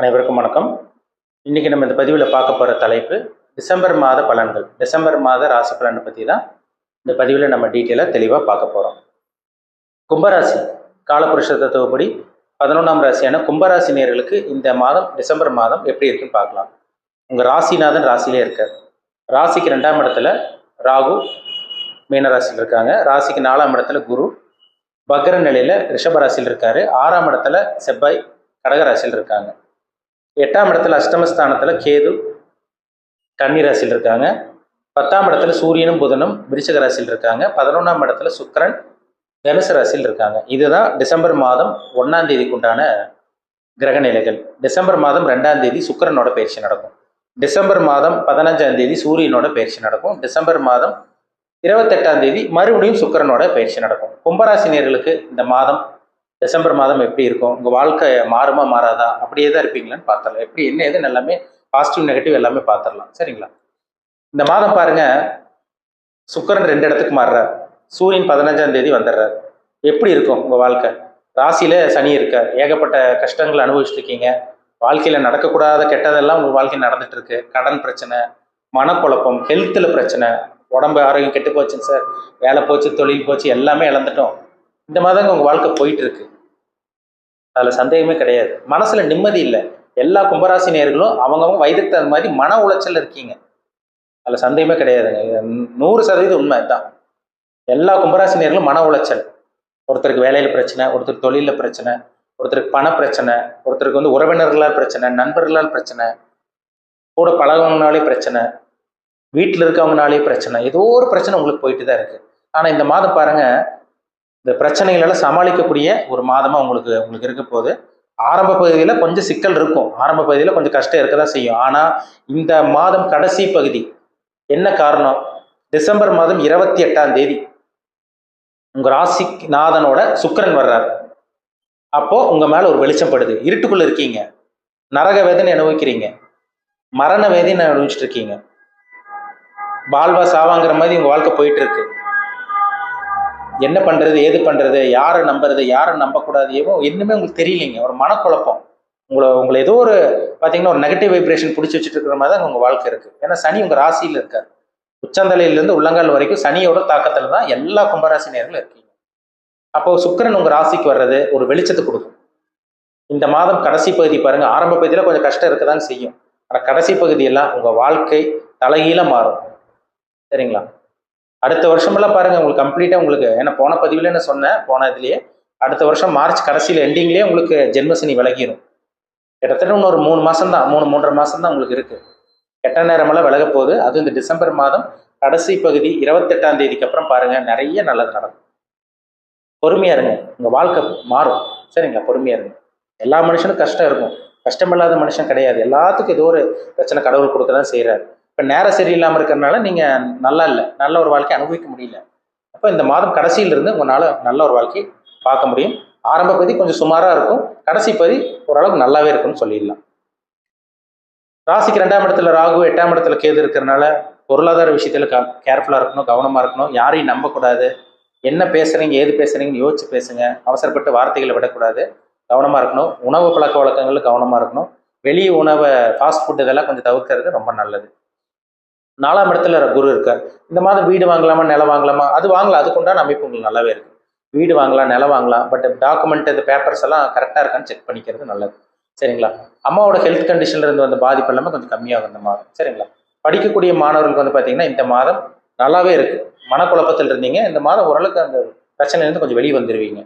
அனைவருக்கும் வணக்கம். இன்றைக்கி நம்ம இந்த பதிவில் பார்க்க போகிற தலைப்பு டிசம்பர் மாத பலன்கள். டிசம்பர் மாத ராசி பலனை பற்றி தான் இந்த பதிவில் நம்ம டீட்டெயிலாக தெளிவாக பார்க்க போகிறோம் கும்பராசி காலபுருஷ தத்துவப்படி பதினொன்றாம் ராசியான கும்பராசி நேர்களுக்கு இந்த மாதம் டிசம்பர் மாதம் எப்படி இருக்குன்னு பார்க்கலாம். உங்கள் ராசிநாதன் ராசியிலே இருக்கார். ராசிக்கு ரெண்டாம் இடத்துல ராகு மீனராசியில் இருக்காங்க. ராசிக்கு நாலாம் இடத்துல குரு பக்ர நிலையில் ரிஷபராசியில் இருக்காரு. ஆறாம் இடத்துல செவ்வாய் கடகராசியில் இருக்காங்க. எட்டாம் இடத்துல அஷ்டமஸ்தானத்தில் கேது கன்னி ராசியில் இருக்காங்க. பத்தாம் இடத்துல சூரியனும் புதனும் விருச்சக ராசியில் இருக்காங்க. பதினொன்றாம் இடத்துல சுக்கிரன் தனுசு ராசியில் இருக்காங்க. இதுதான் டிசம்பர் மாதம் ஒன்றாம் தேதிக்கு உண்டான கிரக நிலைகள். டிசம்பர் மாதம் ரெண்டாம் தேதி சுக்கரனோட பயிற்சி நடக்கும். டிசம்பர் மாதம் பதினஞ்சாம் தேதி சூரியனோட பயிற்சி நடக்கும். டிசம்பர் மாதம் இருபத்தெட்டாம் தேதி மறுபடியும் சுக்கிரனோட பயிற்சி நடக்கும். கும்பராசினியர்களுக்கு இந்த மாதம் டிசம்பர் மாதம் எப்படி இருக்கும்? உங்கள் வாழ்க்கை மாறுமா மாறாதா? அப்படியே தான் இருப்பீங்களான்னு பார்த்துடலாம். எப்படி என்ன எதுன்னு எல்லாமே பாசிட்டிவ் நெகட்டிவ் எல்லாமே பார்த்துடலாம். சரிங்களா? இந்த மாதம் பாருங்க சுக்கரன் ரெண்டு இடத்துக்கு மாறுறார். சூரியன் பதினஞ்சாம் தேதி வந்துடுறார். எப்படி இருக்கும் உங்கள் வாழ்க்கை? ராசியில சனி இருக்கார் ஏகப்பட்ட கஷ்டங்கள் அனுபவிச்சுட்டு இருக்கீங்க வாழ்க்கையில் நடக்கக்கூடாத கெட்டதெல்லாம் உங்கள் வாழ்க்கையில் நடந்துட்டு இருக்கு கடன் பிரச்சனை மனக்குழப்பம் ஹெல்த்தில் பிரச்சனை. உடம்பு ஆரோக்கியம் கெட்டு போச்சுங்க சார். வேலை போச்சு தொழில் போச்சு எல்லாமே இழந்துட்டோம். இந்த மாதிரி உங்கள் வாழ்க்கை போயிட்டு இருக்கு அதில் சந்தேகமே கிடையாது. மனசில் நிம்மதி இல்லை. எல்லா கும்பராசி நேர்களும் அவங்கவுங்க வயதுக்கு தகுந்த மாதிரி மன உளைச்சல் இருக்கீங்க. அதில் சந்தேகமே கிடையாதுங்க. நூறு சதவீதம் உண்மை தான் எல்லா கும்பராசி நேர்களும் மன உளைச்சல். ஒருத்தருக்கு வேலையில் பிரச்சனை ஒருத்தருக்கு தொழிலில் பிரச்சனை ஒருத்தருக்கு பண பிரச்சனை ஒருத்தருக்கு வந்து உறவினர்களால் பிரச்சனை நண்பர்களால் பிரச்சனை கூட பழகவங்கனாலே பிரச்சனை வீட்டில் இருக்கவங்கனாலே பிரச்சனை ஏதோ ஒரு பிரச்சனை உங்களுக்கு போயிட்டு தான் இருக்குது ஆனால் இந்த மாதம் பாருங்கள் இந்த பிரச்சனைகளெல்லாம் சமாளிக்கக்கூடிய ஒரு மாதமாக உங்களுக்கு உங்களுக்கு இருக்க போகுது. ஆரம்ப பகுதியில் கொஞ்சம் சிக்கல் இருக்கும். ஆரம்ப பகுதியில் கொஞ்சம் கஷ்டம் இருக்க தான் செய்யும். ஆனால் இந்த மாதம் கடைசி பகுதி என்ன காரணம்? டிசம்பர் மாதம் இருபத்தி எட்டாம் தேதி உங்கள் ராசி நாதனோட சுக்கரன் வர்றார். அப்போ உங்க மேல ஒரு வெளிச்சம் படுது. இருட்டுக்குள்ள இருக்கீங்க. நரக வேதனை அனுபவிக்கிறீங்க. மரண வேதனை அனுபவிச்சுட்டு இருக்கீங்க. பால்வா சாவாங்கிற மாதிரி உங்க வாழ்க்கை போயிட்டு இருக்கு. என்ன பண்ணுறது ஏது பண்ணுறது யாரை நம்புறது யாரை நம்பக்கூடாது ஏவோ இன்னுமே உங்களுக்கு தெரியலைங்க. ஒரு மனக்குழப்பம். உங்களை உங்களை ஏதோ ஒரு பார்த்தீங்கன்னா ஒரு நெகட்டிவ் வைப்ரேஷன் பிடிச்சி வச்சுட்டு இருக்கிற மாதிரி தான் உங்கள் வாழ்க்கை இருக்குது ஏன்னா சனி உங்கள் ராசியில் இருக்கார். உச்சந்தலையிலேருந்து உள்ளங்கால் வரைக்கும் சனியோட தாக்கத்தில் தான் எல்லா கும்பராசி நேர்களும் இருக்கீங்க. அப்போ சுக்கிரன் உங்கள் ராசிக்கு வர்றது ஒரு வெளிச்சத்தை கொடுக்கும். இந்த மாதம் கடைசி பகுதி பாருங்க. ஆரம்ப பகுதியில் கொஞ்சம் கஷ்டம் இருக்க தான் செய்யும். ஆனால் கடைசி பகுதியெல்லாம் உங்கள் வாழ்க்கை தலைகீழ மாறும். சரிங்களா? அடுத்த வருஷமெல்லாம் பாருங்க உங்களுக்கு கம்ப்ளீட்டா உங்களுக்கு ஏன்னா போன பதிவுல என்ன சொன்னேன் போன இதுலயே. அடுத்த வருஷம் மார்ச் கடைசியில் எண்டிங்லேயே உங்களுக்கு ஜென்மசனி விலகிரும். கிட்டத்தட்ட இன்னொரு மூணு மாசம் தான் மூணு மூன்றரை மாசம் தான் உங்களுக்கு இருக்கு. கெட்ட நேரமெல்லாம் விலக போகுது. அது இந்த டிசம்பர் மாதம் கடைசி பகுதி இருபத்தெட்டாம் தேதிக்கு அப்புறம் பாருங்க நிறைய நல்லது நடக்கும். பொறுமையா இருங்க. உங்க வாழ்க்கை மாறும். சரிங்களா? பொறுமையா இருங்க. எல்லா மனுஷனும் கஷ்டம் இருக்கும். கஷ்டம் இல்லாத மனுஷன் கிடையாது. எல்லாத்துக்கும் ஏதோ ஒரு பிரச்சனை கடவுள் கொடுக்க தான் செய்கிறாரு இப்போ நேரம் சரியில்லாமல் இருக்கிறனால நீங்கள் நல்லா இல்லை. நல்ல ஒரு வாழ்க்கை அனுபவிக்க முடியல. அப்போ இந்த மாதம் கடைசியிலிருந்து இருந்து நல்ல ஒரு வாழ்க்கை பார்க்க முடியும். ஆரம்ப பகுதி கொஞ்சம் சுமாராக இருக்கும். கடைசி பதி ஓரளவுக்கு நல்லாவே இருக்கும்னு சொல்லிடலாம். ராசிக்கு ரெண்டாம் இடத்துல ராகு எட்டாம் இடத்துல கேது இருக்கிறனால பொருளாதார விஷயத்தில் க கேர்ஃபுல்லாக இருக்கணும் கவனமாக இருக்கணும். யாரையும் நம்பக்கூடாது. என்ன பேசுறீங்க ஏது பேசுகிறீங்கன்னு யோசிச்சு பேசுங்க. அவசரப்பட்டு வார்த்தைகளை விடக்கூடாது. கவனமாக இருக்கணும். உணவு பழக்க வழக்கங்கள் கவனமாக இருக்கணும். வெளியே உணவை ஃபாஸ்ட் ஃபுட் இதெல்லாம் கொஞ்சம் தவிர்க்கிறது ரொம்ப நல்லது. நாலாம் இடத்துல குரு இருக்கார். இந்த மாதம் வீடு வாங்கலாமா நிலம் வாங்கலாமா? அது வாங்கலாம். அதுக்குண்டான அமைப்பு உங்களுக்கு நல்லாவே இருக்கு. வீடு வாங்கலாம் நிலம் வாங்கலாம் பட் டாக்குமெண்ட் இந்த பேப்பர்ஸ் எல்லாம் கரெக்டாக இருக்கான்னு செக் பண்ணிக்கிறது நல்லது. சரிங்களா? அம்மாவோட ஹெல்த் கண்டிஷன்ல இருந்து வந்த பாதிப்பு எல்லாமே கொஞ்சம் கம்மியாகும் இந்த மாதம். சரிங்களா? படிக்கக்கூடிய மாணவர்களுக்கு வந்து பார்த்தீங்கன்னா இந்த மாதம் நல்லாவே இருக்கு. மனக்குழப்பத்தில் இருந்தீங்க. இந்த மாதம் ஓரளவுக்கு அந்த பிரச்சனையிலேருந்து கொஞ்சம் வெளியே வந்துடுவீங்க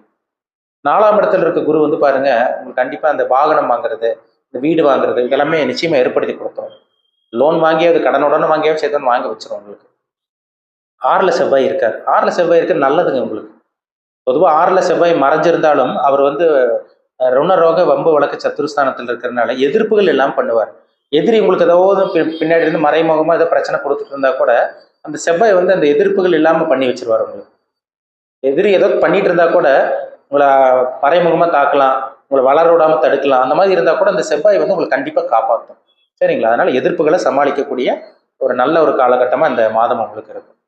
நாலாம் இடத்துல இருக்க குரு வந்து பாருங்க உங்களுக்கு கண்டிப்பாக அந்த வாகனம் வாங்குறது இந்த வீடு வாங்குறது இதெல்லாமே நிச்சயமாக ஏற்படுத்தி கொடுத்தோம் லோன் வாங்கியாவது கடனுடனே வாங்கியாவது சேர்த்து வாங்க வச்சிடும் உங்களுக்கு. ஆறில் செவ்வாய் இருக்கார். ஆறில் செவ்வாய் இருக்க நல்லதுங்க உங்களுக்கு. பொதுவாக ஆறில் செவ்வாய் மறைஞ்சிருந்தாலும் அவர் வந்து ருணரோக வம்பு வழக்கு சத்துருஸ்தானத்தில் இருக்கிறனால எதிர்ப்புகள் எல்லாம் பண்ணுவார். எதிரி உங்களுக்கு ஏதாவது பி- பின்னாடி இருந்து மறைமுகமாக ஏதோ பிரச்சனை கொடுத்துட்டு இருந்தா கூட அந்த செவ்வாய் வந்து அந்த எதிர்ப்புகள் இல்லாமல் பண்ணி வச்சிருவார் உங்களுக்கு. எதிரி ஏதோ பண்ணிட்டு இருந்தா கூட உங்களை மறைமுகமாக தாக்கலாம் உங்களை வளர விடாமல் தடுக்கலாம் அந்த மாதிரி இருந்தால் கூட அந்த செவ்வாய் வந்து உங்களை கண்டிப்பாக காப்பாற்றும் சரிங்களா? அதனால எதிர்ப்புகளை சமாளிக்கக்கூடிய ஒரு நல்ல ஒரு காலகட்டமாக இந்த மாதம் உங்களுக்கு இருக்கும்.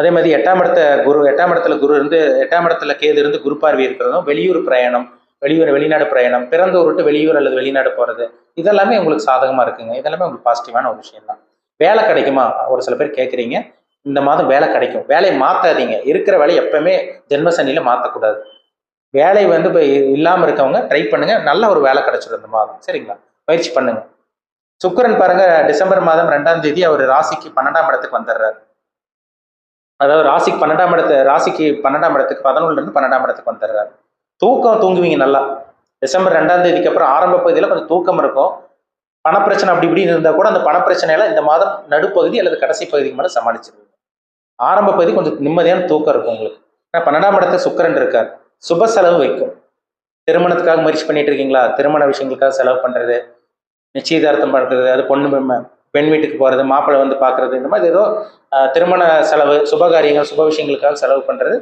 அதே மாதிரி எட்டாம் இடத்த குரு எட்டாம் இடத்துல குரு இருந்து எட்டாம் இடத்துல கேது இருந்து குரு பார்வை இருக்கிறதும் வெளியூர் பிரயாணம் வெளியூர் வெளிநாடு பிரயாணம் பிறந்த விட்டு வெளியூர் அல்லது வெளிநாடு போகிறது இதெல்லாமே உங்களுக்கு சாதகமாக இருக்குங்க. இதெல்லாமே உங்களுக்கு பாசிட்டிவான ஒரு விஷயம் தான். வேலை கிடைக்குமா? ஒரு சில பேர் கேட்குறீங்க இந்த மாதம் வேலை கிடைக்கும். வேலையை மாற்றாதீங்க இருக்கிற வேலையை எப்பவுமே ஜென்மசனியில் மாற்றக்கூடாது வேலை வந்து இப்போ இல்லாமல் இருக்கவங்க ட்ரை பண்ணுங்கள் நல்ல ஒரு வேலை கிடைச்சிடும் இந்த மாதம். சரிங்களா? முயற்சி பண்ணுங்க. சுக்கரன் பாருங்க டிசம்பர் மாதம் ரெண்டாம் தேதி அவர் ராசிக்கு பன்னெண்டாம் இடத்துக்கு வந்துடுறாரு. அதாவது ராசிக்கு பன்னெண்டாம் இடத்து ராசிக்கு பன்னெண்டாம் இடத்துக்கு பதினொன்றுல இருந்து பன்னெண்டாம் இடத்துக்கு வந்துடுறாரு. தூக்கம் தூங்குவீங்க நல்லா. டிசம்பர் ரெண்டாம் தேதிக்கு அப்புறம் ஆரம்ப பகுதியில் கொஞ்சம் தூக்கம் இருக்கும். பணப்பிரச்சனை அப்படி இப்படின்னு இருந்தால் கூட அந்த பணப்பிரச்சனையில இந்த மாதம் நடுப்பகுதி அல்லது கடைசி பகுதிக்கு மேலே சமாளிச்சிருவீங்க. ஆரம்ப பகுதி கொஞ்சம் நிம்மதியான தூக்கம் இருக்கும் உங்களுக்கு. ஏன்னா பன்னெண்டாம் இடத்துல சுக்கரன் இருக்கார். சுப செலவு வைக்கும். திருமணத்துக்காக முயற்சி பண்ணிட்டு இருக்கீங்களா? திருமண விஷயங்களுக்காக செலவு பண்றது நிச்சயதார்த்தம் பண்றது அது பொண்ணு பெண் வீட்டுக்கு போறது மாப்பிள்ளை வந்து பார்க்கறது இந்த மாதிரி ஏதோ திருமண செலவு சுபகாரியங்கள் சுப விஷயங்களுக்காக செலவு பண்றது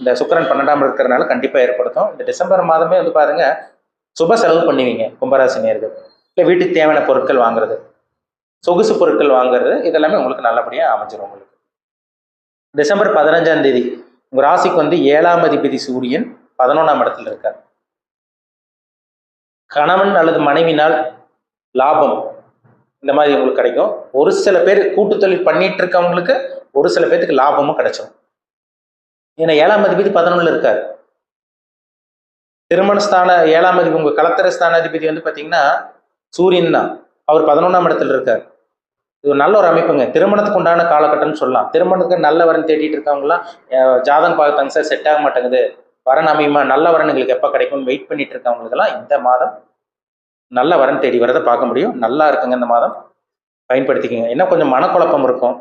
இந்த சுக்கரன் பன்னெண்டாம் இருக்கிறதுனால கண்டிப்பா ஏற்படுத்தும். இந்த டிசம்பர் மாதமே வந்து பாருங்க சுப செலவு பண்ணுவீங்க கும்பராசி நேர்கள் இல்லை வீட்டுக்கு தேவையான பொருட்கள் வாங்குறது சொகுசு பொருட்கள் வாங்குறது இதெல்லாமே உங்களுக்கு நல்லபடியாக அமைஞ்சிடும் உங்களுக்கு. டிசம்பர் பதினஞ்சாம் தேதி உங்க ராசிக்கு வந்து ஏழாம் அதிபதி சூரியன் பதினொன்றாம் இடத்துல இருக்கார். கணவன் அல்லது மனைவினால் லாபம் இந்த மாதிரி உங்களுக்கு கிடைக்கும். ஒரு சில பேர் கூட்டு தொழில் பண்ணிட்டு இருக்கவங்களுக்கு ஒரு சில பேர்த்துக்கு லாபமும் கிடைச்சிடும் ஏன்னா ஏழாம் அதிபதி பதினொன்னுல இருக்கார். திருமண ஸ்தான ஏழாம் அதிபதி உங்க கலத்தர ஸ்தானாதிபதி வந்து பாத்தீங்கன்னா சூரியன் தான். அவர் பதினொன்றாம் இடத்துல இருக்கார். இது நல்ல ஒரு அமைப்புங்க. திருமணத்துக்கு உண்டான காலகட்டம்னு சொல்லலாம். திருமணத்துக்கு நல்ல வரன் தேடிட்டு இருக்கவங்கலாம் ஜாதகம் பார்த்தாங்க சார் செட் ஆக மாட்டேங்குது. வரன் அமையுமா? நல்ல வரன் எங்களுக்கு எப்போ கிடைக்கும்னு வெயிட் பண்ணிட்டு இருக்கவங்களுக்கெல்லாம் இந்த மாதம் நல்ல வரன் தேடி வரதை பார்க்க முடியும். நல்லா இருக்குங்க இந்த மாதம். பயன்படுத்திக்கிங்க. என்ன கொஞ்சம் மனக்குழப்பம் இருக்கும்.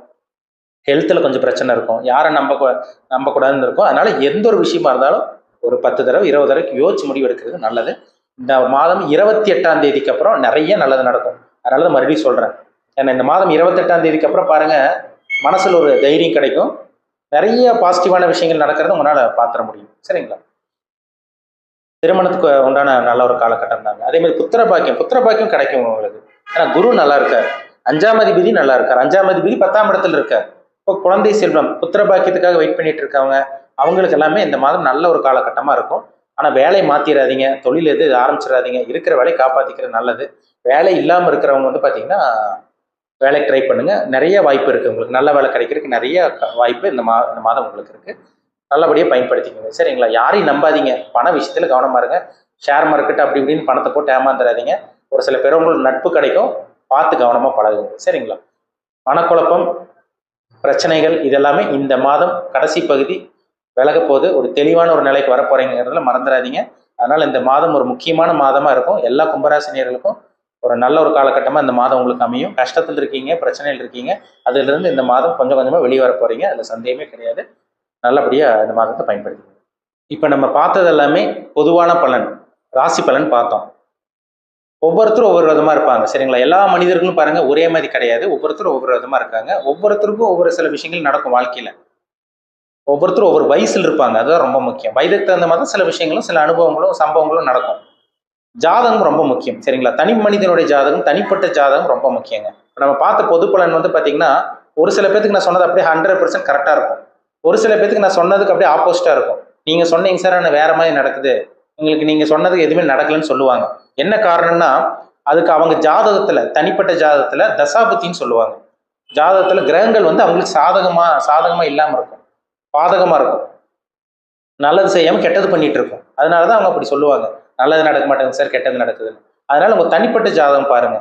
ஹெல்த்தில் கொஞ்சம் பிரச்சனை இருக்கும். யாரை நம்ப நம்பக்கூடாதுன்னு இருக்கும் அதனால எந்த ஒரு விஷயமா இருந்தாலும் ஒரு பத்து தடவை இருபது தடவைக்கு யோசிச்சு முடிவு எடுக்கிறது நல்லது. இந்த மாதம் இருபத்தி எட்டாம் தேதிக்கு அப்புறம் நிறைய நல்லது நடக்கும். அதனால தான் மறுபடியும் சொல்கிறேன் ஏன்னா இந்த மாதம் இருபத்தெட்டாம் தேதிக்கு அப்புறம் பாருங்க மனசில் ஒரு தைரியம் கிடைக்கும். நிறைய பாசிட்டிவான விஷயங்கள் நடக்கிறத உங்களால் பார்த்துட முடியும். சரிங்களா? திருமணத்துக்கு உண்டான நல்ல ஒரு காலகட்டம் தாங்க. அதே மாதிரி புத்திர பாக்கியம் புத்திர பாக்கியம் கிடைக்கும் உங்களுக்கு. ஏன்னா குரு நல்லா இருக்கார். அஞ்சாம் அதிபதி நல்லா இருக்கார். அஞ்சாம் அதிபதி பத்தாம் இடத்துல இருக்கார். இப்போ குழந்தை செல்வம் புத்திர பாக்கியத்துக்காக வெயிட் பண்ணிட்டு இருக்கவங்க அவங்களுக்கு எல்லாமே இந்த மாதம் நல்ல ஒரு காலகட்டமாக இருக்கும். ஆனால் வேலை மாற்றிடாதீங்க தொழில் எது ஆரம்பிச்சிடாதீங்க இருக்கிற வேலையை காப்பாற்றிக்கிறது நல்லது. வேலை இல்லாமல் இருக்கிறவங்க வந்து பார்த்தீங்கன்னா வேலைக்கு ட்ரை பண்ணுங்கள் நிறைய வாய்ப்பு இருக்குது உங்களுக்கு நல்ல வேலை கிடைக்கிறதுக்கு நிறைய க- வாய்ப்பு இந்த மா இந்த மாதம் உங்களுக்கு இருக்குது நல்லபடியாக பயன்படுத்திக்கோங்க. சரிங்களா? யாரையும் நம்பாதீங்க. பண விஷயத்தில் கவனமாக இருங்க. ஷேர் மார்க்கெட் அப்படி இப்படின்னு பணத்தை போட்டு ஏமாந்துடாதீங்க ஒரு சில பேர் உங்களுக்கு நட்பு கிடைக்கும். பார்த்து கவனமாக பழகுங்க. சரிங்களா? மனக்குழப்பம் பிரச்சனைகள் இதெல்லாமே இந்த மாதம் கடைசி பகுதி விலக போது ஒரு தெளிவான ஒரு நிலைக்கு வரப்போறீங்கிறதுல மறந்துடாதீங்க. அதனால் இந்த மாதம் ஒரு முக்கியமான மாதமாக இருக்கும். எல்லா கும்பராசினியர்களுக்கும் ஒரு நல்ல ஒரு காலகட்டமாக இந்த மாதம் உங்களுக்கு அமையும். கஷ்டத்தில் இருக்கீங்க பிரச்சனையில் இருக்கீங்க. அதுலேருந்து இந்த மாதம் கொஞ்சம் கொஞ்சமாக வெளியே வர போகிறீங்க அதில் சந்தேகமே கிடையாது. நல்லபடியாக இந்த மாதத்தை பயன்படுத்தி இப்போ நம்ம பார்த்தது எல்லாமே பொதுவான பலன் ராசி பலன் பார்த்தோம். ஒவ்வொருத்தரும் ஒவ்வொரு விதமாக இருப்பாங்க. சரிங்களா? எல்லா மனிதர்களும் பாருங்க ஒரே மாதிரி கிடையாது. ஒவ்வொருத்தரும் ஒவ்வொரு விதமாக இருக்காங்க. ஒவ்வொருத்தருக்கும் ஒவ்வொரு சில விஷயங்கள் நடக்கும் வாழ்க்கையில். ஒவ்வொருத்தரும் ஒவ்வொரு வயசில் இருப்பாங்க. அதுதான் ரொம்ப முக்கியம். வயதுக்கு தகுந்த மாதிரி சில விஷயங்களும் சில அனுபவங்களும் சம்பவங்களும் நடக்கும். ஜாதகம் ரொம்ப முக்கியம். சரிங்களா? தனி மனிதனுடைய ஜாதகம் தனிப்பட்ட ஜாதகம் ரொம்ப முக்கியங்க. நம்ம பார்த்த பொது பலன் வந்து பார்த்தீங்கன்னா ஒரு சில பேத்துக்கு நான் சொன்னது அப்படியே ஹண்ட்ரட் பர்சன்ட் கரெக்டாக இருக்கும். ஒரு சில பேத்துக்கு நான் சொன்னதுக்கு அப்படியே ஆப்போசிட்டா இருக்கும். நீங்க சொன்னீங்க சார் ஆனால் வேற மாதிரி நடக்குது. உங்களுக்கு நீங்க சொன்னதுக்கு எதுவுமே நடக்கலன்னு சொல்லுவாங்க. என்ன காரணம்னா அதுக்கு அவங்க ஜாதகத்துல தனிப்பட்ட ஜாதகத்துல தசாபுத்தின்னு சொல்லுவாங்க. ஜாதகத்துல கிரகங்கள் வந்து அவங்களுக்கு சாதகமா சாதகமா இல்லாம இருக்கும். பாதகமா இருக்கும். நல்லது செய்யாம கெட்டது பண்ணிட்டு இருக்கும். அதனாலதான் அவங்க அப்படி சொல்லுவாங்க. நல்லது நடக்க மாட்டேங்குது சார் கெட்டது நடக்குதுன்னு. அதனால உங்க தனிப்பட்ட ஜாதகம் பாருங்க.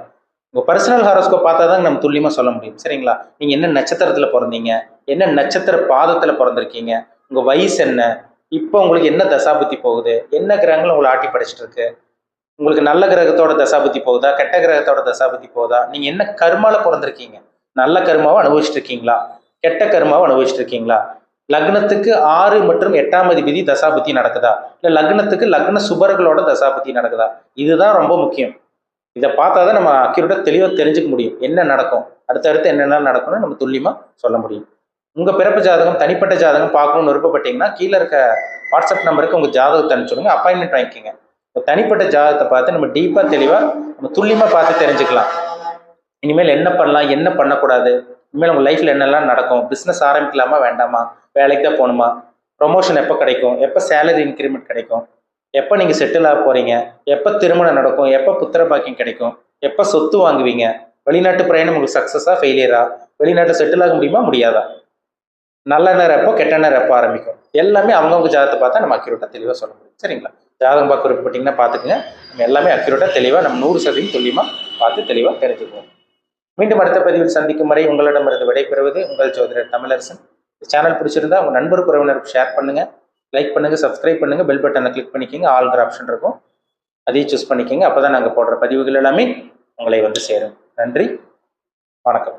உங்க பர்சனல் ஹாரோஸ்கோப் பார்த்தா தான் நம்ம துல்லியமா சொல்ல முடியும். சரிங்களா? நீங்க என்ன நட்சத்திரத்துல பிறந்தீங்க? என்ன நட்சத்திர பாதத்தில் பிறந்திருக்கீங்க? உங்கள் வயசு என்ன? இப்போ உங்களுக்கு என்ன தசாபுத்தி போகுது? என்ன கிரகங்கள் உங்களை ஆட்டி படிச்சுட்டு இருக்கு உங்களுக்கு நல்ல கிரகத்தோட தசாபுத்தி போகுதா? கெட்ட கிரகத்தோட தசாபுத்தி போகுதா? நீங்கள் என்ன கருமாவில் பிறந்திருக்கீங்க? நல்ல கர்மாவை அனுபவிச்சுட்டு இருக்கீங்களா கெட்ட கர்மாவை அனுபவிச்சுட்டு இருக்கீங்களா லக்னத்துக்கு ஆறு மற்றும் எட்டாம் அதிபதி தசாபுத்தி நடக்குதா? இல்லை லக்னத்துக்கு லக்ன சுபர்களோட தசாபுத்தி நடக்குதா? இதுதான் ரொம்ப முக்கியம். இதை பார்த்தா தான் நம்ம அக்யூரேட்டாக தெளிவாக தெரிஞ்சுக்க முடியும். என்ன நடக்கும்? அடுத்தடுத்து என்னென்ன நடக்கும்னு நம்ம துல்லியமாக சொல்ல முடியும். உங்கள் பிறப்பு ஜாதகம் தனிப்பட்ட ஜாதகம் பார்க்கணும்னு விருப்பப்பட்டீங்கன்னா கீழே இருக்க வாட்ஸ்அப் நம்பருக்கு உங்கள் ஜாதகத்தை அனுப்பிச்சுடுங்க. அப்பாயின்மெண்ட் வாங்கிக்கோங்க. தனிப்பட்ட ஜாதகத்தை பார்த்து நம்ம டீப்பாக தெளிவாக நம்ம துல்லியமாக பார்த்து தெரிஞ்சுக்கலாம். இனிமேல் என்ன பண்ணலாம் என்ன பண்ணக்கூடாது? இனிமேல் உங்கள் லைஃப்பில் என்னெல்லாம் நடக்கும்? பிஸ்னஸ் ஆரம்பிக்கலாமா வேண்டாமா? வேலைக்கு தான் போகணுமா? ப்ரொமோஷன் எப்போ கிடைக்கும்? எப்போ சேலரி இன்க்ரிமெண்ட் கிடைக்கும்? எப்போ நீங்கள் செட்டில் ஆக போகிறீங்க எப்போ திருமணம் நடக்கும்? எப்போ புத்திர பாக்கியம் கிடைக்கும்? எப்போ சொத்து வாங்குவீங்க? வெளிநாட்டு பிரயாணம் உங்களுக்கு சக்ஸஸாக ஃபெயிலியரா வெளிநாட்டு செட்டில் ஆக முடியுமா? முடியாதா? நல்ல நேரம் எப்போ கெட்ட நேரம் எப்போ ஆரம்பிக்கும். எல்லாமே அவங்கவுங்க ஜாதகத்தை பார்த்தா நம்ம அக்யூரேட்டாக தெளிவாக சொல்ல முடியும். சரிங்களா? ஜாதகம் பார்க்க விருப்பப்பட்டீங்கன்னா பார்த்துக்குங்க. நம்ம எல்லாமே அக்யூரேட்டாக தெளிவாக நம்ம நூறு சதவீதம் துல்லியமாக பார்த்து தெளிவாக தெரிஞ்சுக்குவோம். மீண்டும் அடுத்த பதிவில் சந்திக்கும் வரை உங்களிடமிருந்து விடைபெறுவது உங்கள் ஜோதிடர் தமிழரசன். இந்த சேனல் பிடிச்சிருந்தா உங்கள் நண்பர் உறவினருக்கு ஷேர் பண்ணுங்கள் லைக் பண்ணுங்கள் சப்ஸ்கிரைப் பண்ணுங்கள் பெல் பட்டனை கிளிக் பண்ணிக்கோங்க. ஆல்கிற ஆப்ஷன் இருக்கும். அதையும் சூஸ் பண்ணிக்கோங்க. அப்போ தான் நாங்கள் போடுற பதிவுகள் எல்லாமே உங்களை வந்து சேரும். நன்றி. வணக்கம்.